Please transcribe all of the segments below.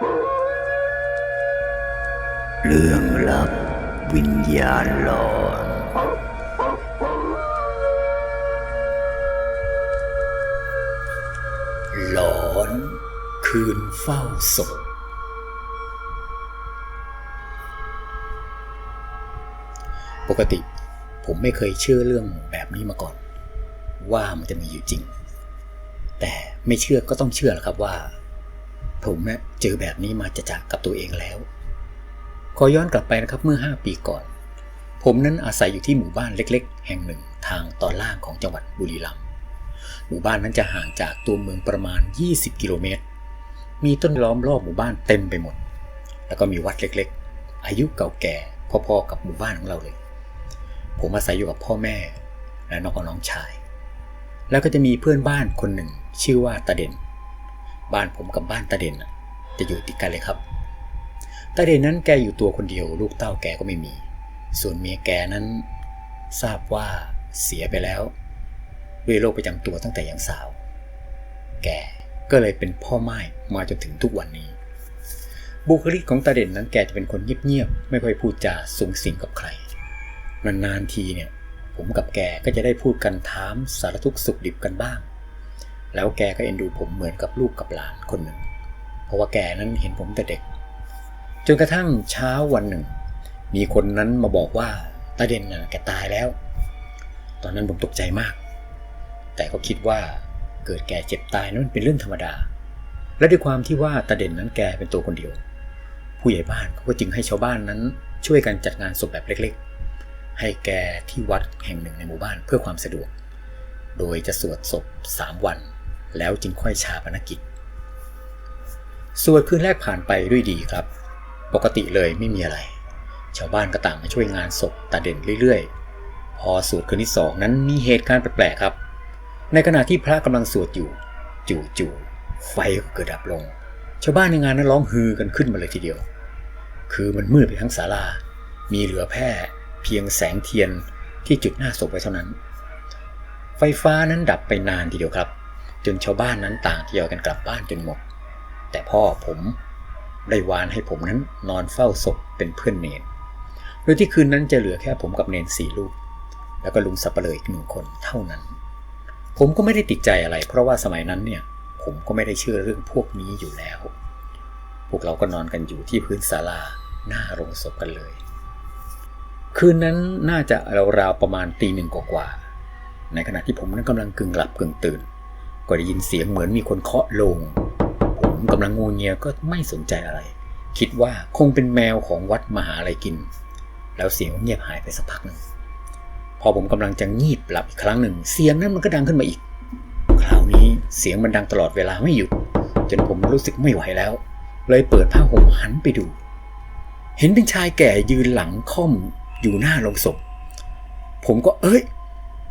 เรื่องลับวิญญาณหลอนหลอนคืนเฝ้าศพปกติผมไม่เคยเชื่อเรื่องแบบนี้มาก่อน ว่ามันจะมีอยู่จริง แต่ไม่เชื่อก็ต้องเชื่อแหละครับว่า ผมเนะี่ยเจอแบบนี้มาจะจากกับตัวเองแล้ว ขอย้อนกลับไปนะครับเมื่อ 5 ปีก่อน ผมนั้นอาศัยอยู่ที่หมู่บ้านเล็ก ๆ แห่งหนึ่งทางตอนล่างของจังหวัดบุรีรัมย์หมู่บ้านนั้นจะห่างจากตัวเมืองประมาณ 20 กิโลเมตร มีต้นล้อมรอบหมู่บ้านเต็มไปหมด แล้วก็มีวัดเล็กๆ อายุเก่าแก่พอๆกับหมู่บ้านของเราเลย ผมอาศัยอยู่กับพ่อแม่ และน้องกับน้องชาย แล้วก็จะมีเพื่อนบ้านคนหนึ่งชื่อว่าตาเด่น บ้านผมกับบ้านตาเด่นน่ะจะอยู่ติดกันเลยครับตาเด่นนั้นแกอยู่ตัวคนเดียว ลูกเต้าแกก็ไม่มี ส่วนเมียแกนั้นทราบว่าเสียไปแล้ว ด้วยโรคประจำตัวตั้งแต่ยังสาว แกก็เลยเป็นพ่อไม้มาจนถึงทุกวันนี้ บุคลิกของตาเด่นนั้นแกจะเป็นคนเงียบๆไม่ค่อยพูดจาสูงสิงกับใครนานๆทีเนี่ย ผมกับแกก็จะได้พูดกันถามสารทุกข์สุขดิบกันบ้าง แล้วแกก็เอ็นดูผมเหมือนกับลูกกับหลานคนหนึ่ง เพราะว่าแกนั้นเห็นผมแต่เด็ก จนกระทั่งเช้าวันหนึ่ง มีคนนั้นมาบอกว่าตาเด่นน่ะแกตายแล้ว ตอนนั้นผมตกใจมาก แต่ก็คิดว่าเกิดแก่เจ็บตายนั้นมันเป็นเรื่องธรรมดา และด้วยความที่ว่าตาเด่นนั้นแกเป็นตัวคนเดียว ผู้ใหญ่บ้านเขาก็จึงให้ชาวบ้านนั้นช่วยกันจัดงานศพแบบเล็กๆ ให้แกที่วัดแห่งหนึ่งในหมู่บ้านเพื่อความสะดวก โดยจะสวดศพสามวัน แล้วจึงค่อยชาปนกิจสวดคืนแรกผ่านไปด้วยดีครับ ปกติเลยไม่มีอะไร ชาวบ้านก็ต่างมาช่วยงานศพตาเด่นเรื่อยๆ พอสวดคืนที่สองนั้นมีเหตุการณ์แปลกๆครับ ในขณะที่พระกำลังสวดอยู่ จู่ๆไฟก็เกิดดับลง ชาวบ้านในงานนั้นร้องฮือกันขึ้นมาเลยทีเดียว คือมันมืดไปทั้งศาลา มีเหลือแค่เพียงแสงเทียนที่จุดหน้าศพไว้เท่านั้น ไฟฟ้านั้นดับไปนานทีเดียวครับ จนชาวบ้านนั้นต่างทยอยกันกลับบ้านจนหมด แต่พ่อผมได้วานให้ผมนั้นนอนเฝ้าศพเป็นเพื่อนเนนโดยที่คืนนั้นจะเหลือแค่ผมกับเนนสี่ลูก แล้วก็ลุงสับเปลืออีกหนึ่งคนเท่านั้น ผมก็ไม่ได้ติดใจอะไร เพราะว่าสมัยนั้นเนี่ยผมก็ไม่ได้เชื่อเรื่องพวกนี้อยู่แล้ว พวกเราก็นอนกันอยู่ที่พื้นศาลาหน้าโรงศพกันเลย คืนนั้นน่าจะราวๆประมาณตีหนึ่งกว่าๆในขณะที่ผมนั้นกำลังกึ่งหลับกึ่งตื่น ก็ได้ยินเสียงเหมือนมีคนเคาะลง ผมกำลังงูเงียก็ไม่สนใจอะไร คิดว่าคงเป็นแมวของวัดมหาอะไรกิน แล้วเสียงก็เงียบหายไปสักพักหนึ่งพอผมกำลังจะงีบหลับอีกครั้งหนึ่ง เสียงนั้นมันก็ดังขึ้นมาอีก คราวนี้เสียงมันดังตลอดเวลาไม่หยุด จนผมรู้สึกไม่ไหวแล้ว เลยเปิดผ้าห่มหันไปดู เห็นเป็นชายแก่ยืนหลังค่อมอยู่หน้าโรงศพ ผมก็เอ้ย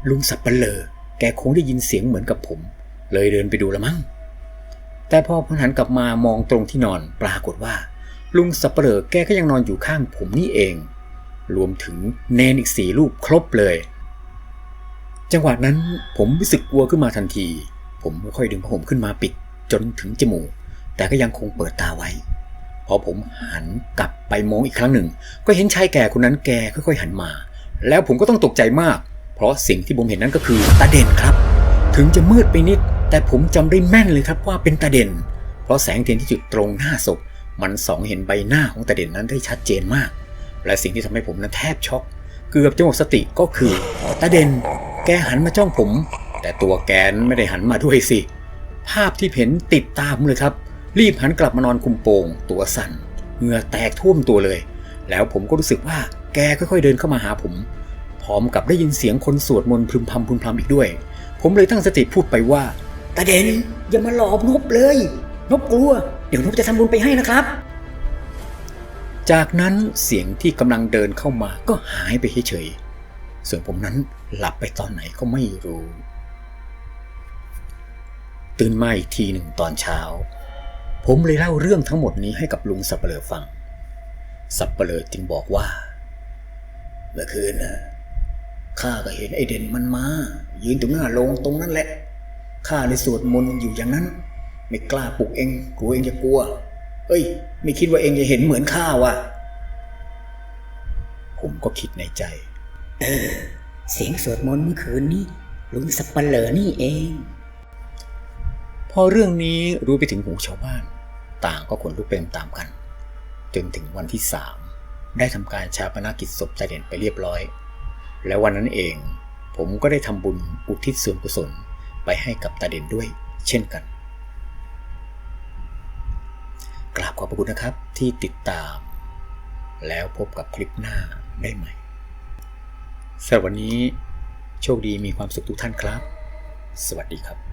ลุงสับปะเลอแกคงได้ยินเสียงเหมือนกับผม เลยเดินไปดูละมั้ง แต่พอผมหันกลับมามองตรงที่นอนปรากฏว่า ลุงสับปะเลอแกก็ยังนอนอยู่ข้างผมนี่เอง รวมถึงเนนอีกสี่รูปครบเลย จังหวะนั้นผมรู้สึกกลัวขึ้นมาทันที ผมค่อยๆดึงผ้าห่มขึ้นมาปิดจนถึงจมูก แต่ก็ยังคงเปิดตาไว้พอผมหันกลับไปมองอีกครั้งหนึ่ง ก็เห็นชายแก่คนนั้นแกค่อยๆหันมา แล้วผมก็ต้องตกใจมาก เพราะสิ่งที่ผมเห็นนั้นก็คือตาเด่นครับ ถึงจะมืดไปนิด แต่ผมจำได้แม่นเลยครับว่าเป็นตาเด่น เพราะแสงเทียนที่จุดตรงหน้าศพ มันส่องเห็นใบหน้าของตาเด่นนั้นได้ชัดเจนมาก และสิ่งที่ทำให้ผมนั้นแทบช็อก เกือบจะหมดสติก็คือตาเด่น แกหันมาจ้องผม แต่ตัวแกนไม่ได้หันมาด้วยสิ ภาพที่เห็นติดตามเลยครับ รีบหันกลับมานอนคุมโปง ตัวสั่นเหงื่อแตกท่วมตัวเลย แล้วผมก็รู้สึกว่าแกค่อยๆเดินเข้ามาหาผม พร้อมกับได้ยินเสียงคนสวดมนต์พึมพำพึมพำอีกด้วย ผมเลยตั้งสติพูดไปว่าตาเด่นอย่ามาหลอกนบเลย นบกลัว เดี๋ยวนบจะทำบุญไปให้นะครับ จากนั้นเสียงที่กำลังเดินเข้ามาก็หายไปเฉยๆส่วนผมนั้นหลับไปตอนไหนก็ไม่รู้ ตื่นมาอีกทีหนึ่งตอนเช้า ผมเลยเล่าเรื่องทั้งหมดนี้ให้กับลุงสับเปลือฟัง สับเปลือจึงบอกว่า เมื่อคืนนะ ข้าก็เห็นไอเด่นมันมา ยืนตรงหน้าโรงตรงนั้นแหละ ข้าเลยสวดมนต์อยู่อย่างนั้น ไม่กล้าปลุกเองกลัวเองจะกลัว เอ้ย ไม่คิดว่าเองจะเห็นเหมือนข้าว่ะ ผมก็คิดในใจ เออ เสียงสวดมนต์เมื่อคืนนี้ลุงสับปเหลอนี่เอง พอเรื่องนี้รู้ไปถึงหูชาวบ้าน ต่างก็ขนลุกเป็นตามกัน จนถึงวันที่สามได้ทำการชาปนกิจศพตาเด่นไปเรียบร้อย และวันนั้นเอง ผมก็ได้ทำบุญอุทิศส่วนกุศลไปให้กับตาเด่นด้วยเช่นกัน กราบขอบพระคุณนะครับที่ติดตาม แล้วพบกับคลิปหน้าได้ใหม่สำหรับวันนี้โชคดีมีความสุขทุกท่านครับ สวัสดีครับ